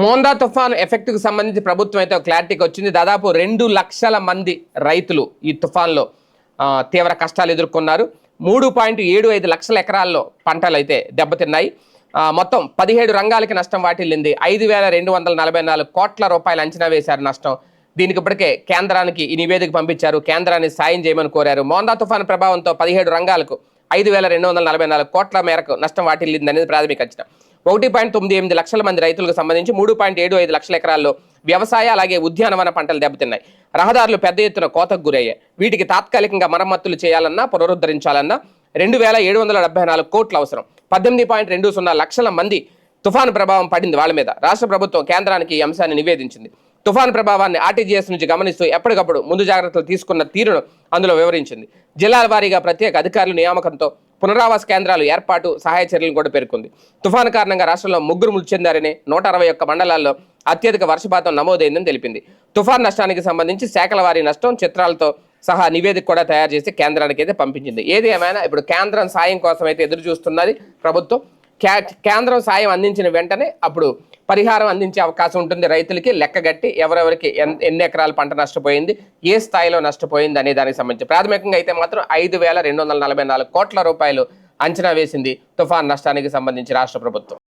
మోందా తుఫాను ఎఫెక్ట్కు సంబంధించి ప్రభుత్వం అయితే ఒక క్లారిటీకి వచ్చింది. దాదాపు రెండు లక్షల మంది రైతులు ఈ తుఫాన్లో తీవ్ర కష్టాలు ఎదుర్కొన్నారు. మూడు పాయింట్ ఏడు ఐదు లక్షల ఎకరాల్లో పంటలు అయితే దెబ్బతిన్నాయి. మొత్తం పదిహేడు రంగాలకి నష్టం వాటిల్లింది. ఐదు వేల రెండు వందల నలభై నాలుగు కోట్ల రూపాయలు అంచనా వేశారు నష్టం. దీనికి ఇప్పటికే కేంద్రానికి ఈ నివేదిక పంపించారు. కేంద్రాన్ని సాయం చేయమని కోరారు. మోందా తుఫాను ప్రభావంతో పదిహేడు రంగాలకు ఐదు వేల రెండు వందల నలభై నాలుగు కోట్ల మేరకు నష్టం వాటిల్లింది అనేది ప్రాథమిక అంచనా. ఒకటి పాయింట్ తొమ్మిది ఎనిమిది లక్షల మంది రైతులకు సంబంధించి మూడు పాయింట్ ఏడు ఐదు లక్షల ఎకరాల్లో వ్యవసాయ అలాగే ఉద్యానవన పంటలు దెబ్బతిన్నాయి. రహదారులు పెద్ద ఎత్తున కోతకు గురయ్యాయి. వీటికి తాత్కాలికంగా మరమ్మతులు చేయాలన్నా పునరుద్ధరించాలన్నా రెండు వేల ఏడు వందల డెబ్బై నాలుగు కోట్లు అవసరం. పద్దెనిమిది పాయింట్ రెండు సున్నా లక్షల మంది తుఫాను ప్రభావం పడింది వాళ్ళ మీద. రాష్ట్ర ప్రభుత్వం కేంద్రానికి ఈ అంశాన్ని నివేదించింది. తుఫాను ప్రభావాన్ని ఆర్టీజీఎస్ నుంచి గమనిస్తూ ఎప్పటికప్పుడు ముందు జాగ్రత్తలు తీసుకున్న తీరును అందులో వివరించింది. జిల్లాల వారీగా ప్రత్యేక అధికారుల నియామకంతో పునరావాస కేంద్రాలు ఏర్పాటు సహాయ చర్యలను కూడా పేర్కొంది. తుఫాను కారణంగా రాష్ట్రంలో ముగ్గురు మృతి చెందారని నూట అరవై ఒక్క మండలాల్లో అత్యధిక వర్షపాతం నమోదైందని తెలిపింది. తుఫాన్ నష్టానికి సంబంధించి శాఖల వారి నష్టం చిత్రాలతో సహా నివేదిక కూడా తయారు చేసి కేంద్రానికి అయితే పంపించింది. ఏది ఏమైనా ఇప్పుడు కేంద్రం సాయం కోసం అయితే ఎదురు చూస్తున్నది ప్రభుత్వం. కేంద్రం సాయం అందించిన వెంటనే అప్పుడు పరిహారం అందించే అవకాశం ఉంటుంది. రైతులకి లెక్కగట్టి ఎవరెవరికి ఎన్- ఎన్ని ఎకరాల పంట నష్టపోయింది ఏ స్థాయిలో నష్టపోయింది అనే దానికి సంబంధించి. ప్రాథమికంగా అయితే మాత్రం ఐదు వేల రెండు వందల నలభై నాలుగు కోట్ల రూపాయలు అంచనా వేసింది తుఫాన్ నష్టానికి సంబంధించి రాష్ట్ర ప్రభుత్వం.